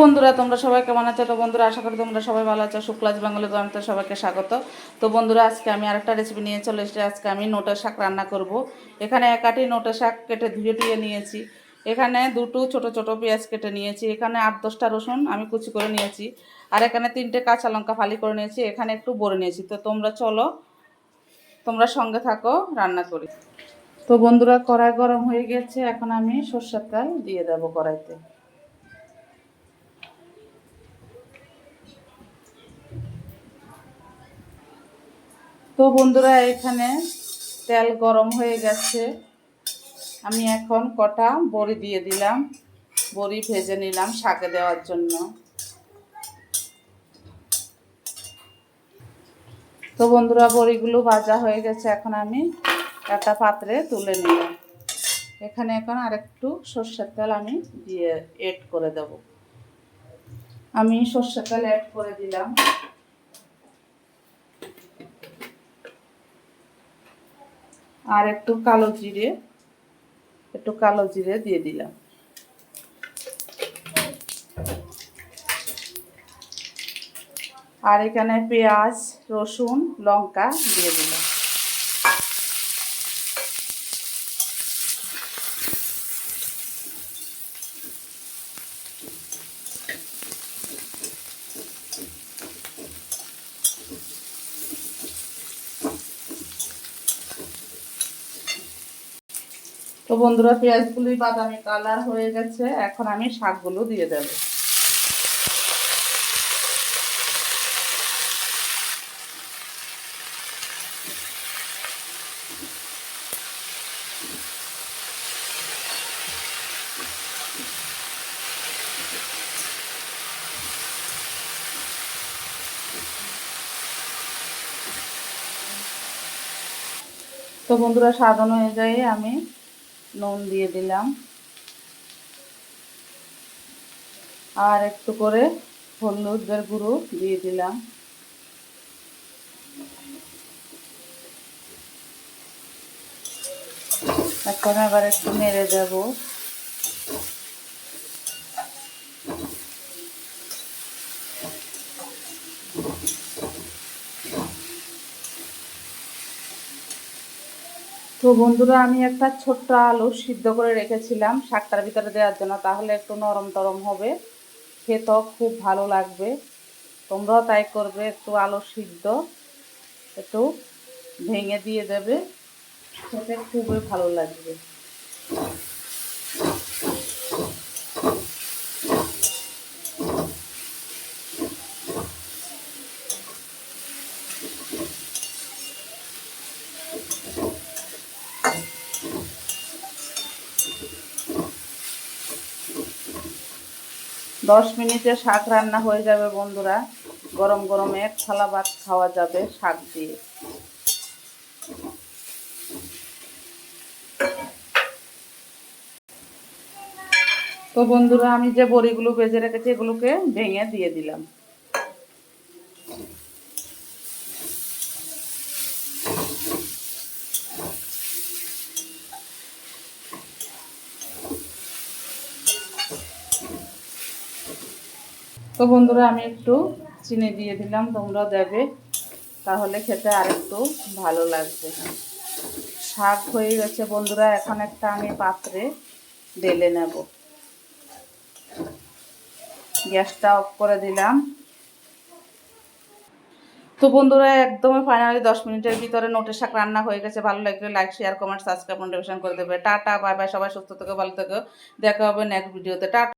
বন্ধুরা, তোমরা সবাই কেমন আছো? তো বন্ধুরা, আশা করি তোমরা সবাই ভালো আছো। শুক্লাজ বাঙালি তো সবাইকে স্বাগত। তো বন্ধুরা, আজকে আমি আরেকটা রেসিপি নিয়ে চলে এসেছি। আজকে আমি নোটের শাক রান্না করব। এখানে একাটি নোটের শাক কেটে ধুয়ে টুয়ে নিয়েছি। এখানে দুটো ছোট ছোট পেঁয়াজ কেটে নিয়েছি। এখানে আট দশটা রসুন আমি কুচি করে নিয়েছি। আর এখানে তিনটে কাঁচা লঙ্কা ফালি করে নিয়েছি। এখানে একটু বড়ে নিয়েছি। তো তোমরা চলো, তোমরা সঙ্গে থাকো, রান্না করি। তো বন্ধুরা, কড়াই গরম হয়ে গেছে। এখন আমি সর্ষের তেল দিয়ে দেবো কড়াইতে। তো বন্ধুরা, এখানে তেল গরম হয়ে গেছে। আমি এখন কটা বড়ি দিয়ে দিলাম। বড়ি ভেজে নিলাম শাকে দেওয়ার জন্য। তো বন্ধুরা, বড়িগুলো ভাজা হয়ে গেছে। এখন আমি একটা পাত্রে তুলে নিলাম। এখানে এখন আরেকটু সর্ষের তেল আমি দিয়ে এড করে দেব। আমি সর্ষের তেল অ্যাড করে দিলাম। আর একটু কালো জিরে, একটু কালো জিরে দিয়ে দিলাম। আর এখানে পেঁয়াজ, রসুন, লঙ্কা দিয়ে দিলাম। তো বন্ধুরা পেঁয়াজগুলি বাদামি কালার হয়ে গেছে। এখন আমি শাকগুলো দিয়ে দেব। তো বন্ধুরা, স্বাদ অনুযায়ী আমি নুন দিয়ে দিলাম। আর একটু করে হলুদের গুঁড়ো দিয়ে দিলাম। এখন আবার একটু নেড়ে দেব। তো বন্ধুরা, আমি একটা ছোট্ট আলু সিদ্ধ করে রেখেছিলাম শাকটার ভিতরে দেওয়ার জন্য। তাহলে একটু নরম তরম হবে। খেতেও খুব ভালো লাগবে। তোমরাও তাই করবে, একটু আলু সিদ্ধ একটু ভেঙে দিয়ে দেবে। খেতে খুবই ভালো লাগবে। দশ মিনিটে শাক রান্না হয়ে যাবে বন্ধুরা। গরম গরম এক থালা ভাত খাওয়া যাবে শাক দিয়ে। তো বন্ধুরা, আমি যে বড়িগুলো বেজে রেখেছি, এগুলোকে ভেঙে দিয়ে দিলাম। তো বন্ধুরা, আমি একটু চিনি দিয়ে দিলাম তোমরা দেবে। তাহলে খেতে আরেকটু ভালো লাগবে। শাক হয়ে গেছে বন্ধুরা, এখন একটা আমি পাত্রে ঢেলে নেব। গ্যাসটা অফ করে দিলাম। তো বন্ধুরা, একদমই ফাইনালি দশ মিনিটের ভিতরে নোটের শাক রান্না হয়ে গেছে। ভালো লাগলে like share comment subscribe notification করে দেবে। টাটা বাই বাই সবাই সুস্থ থেকে, ভালো থেকে। দেখা হবে নেক্সট ভিডিওতে টাটা।